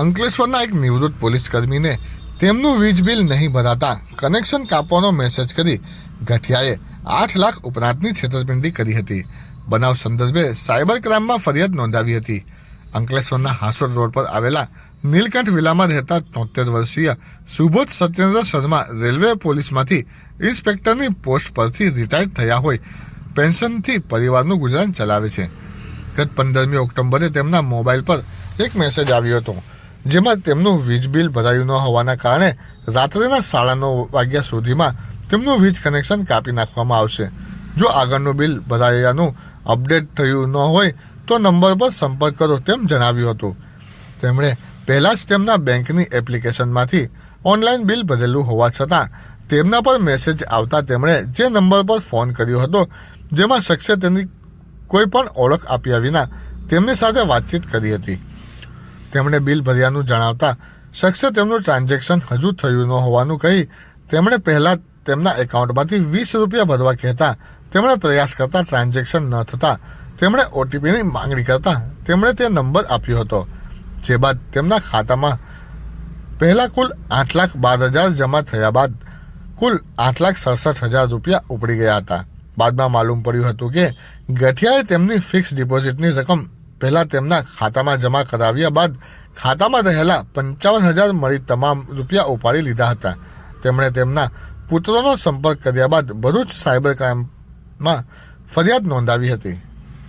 અંકલેશ્વરના એક નિવૃત્ત પોલીસ કર્મીને તેમનું વીજ બિલ નહીં ભરાતા કનેક્શન કાપવાનો મેસેજ કરી ગઠિયાએ આઠ લાખ ઉપરાંતની છેતરપિંડી કરી હતી. બનાવ સંદર્ભે સાયબર ક્રાઇમમાં ફરિયાદ નોંધાવી હતી. અંકલેશ્વરના હાસોડ રોડ પર આવેલા નીલકંઠ વિલામાં રહેતા તોતેર વર્ષીય સુબોધ સત્યેન્દ્ર શર્મા રેલવે પોલીસમાંથી ઇન્સ્પેક્ટરની પોસ્ટ પરથી રિટાયર્ડ થયા હોય પેન્શનથી પરિવારનું ગુજરાન ચલાવે છે. ગત પંદરમી ઓક્ટોબરે તેમના મોબાઈલ પર એક મેસેજ આવ્યો હતો. જેમાં તેમનું વીજ બિલ ભરાયું ન હોવાના કારણે રાત્રેના સાડા નવ વાગ્યા સુધીમાં તેમનું વીજ કનેક્શન કાપી નાખવામાં આવશે. જો આગળનું બિલ ભરાયાનું અપડેટ થયું ન હોય, તો નંબર પર સંપર્ક કરો તેમ જણાવ્યું હતું. તેમણે પહેલાં જ તેમના બેંકની એપ્લિકેશનમાંથી ઓનલાઈન બિલ ભરેલું હોવા છતાં, તેમના પર મેસેજ આવતા તેમણે જે નંબર પર ફોન કર્યો હતો, જેમાં શખ્સે તેની કોઈ પણ ઓળખ આપ્યા વિના તેમની સાથે વાતચીત કરી હતી. તેમણે બિલ ભર્યાનું જણાવતા શખ્સે તેમનું ટ્રાન્ઝેક્શન હજુ થયું ન હોવાનું કહી તેમણે પહેલા તેમના એકાઉન્ટમાંથી વીસ રૂપિયા ભરવા કહેતા તેમણે પ્રયાસ કરતા ટ્રાન્ઝેક્શન ન થતા તેમણે ઓટીપીની માંગણી કરતા તેમણે તે નંબર આપ્યો હતો. જે બાદ તેમના ખાતામાં પહેલા કુલ આઠ લાખ બાર હજાર જમા થયા બાદ કુલ આઠ લાખ સડસઠ હજાર રૂપિયા ઉપડી ગયા હતા. બાદમાં માલુમ પડ્યું હતું કે ગઠિયાએ તેમની ફિક્સ ડિપોઝિટની રકમ પહેલા તેમના ખાતામાં જમા કરાવ્યા બાદ ખાતામાં રહેલા પંચાવન હજાર મળી તમામ રૂપિયા ઉપાડી લીધા હતા. તેમણે તેમના પુત્રોનો સંપર્ક કર્યા બાદ ભરૂચ સાયબર ક્રાઇમમાં ફરિયાદ નોંધાવી હતી.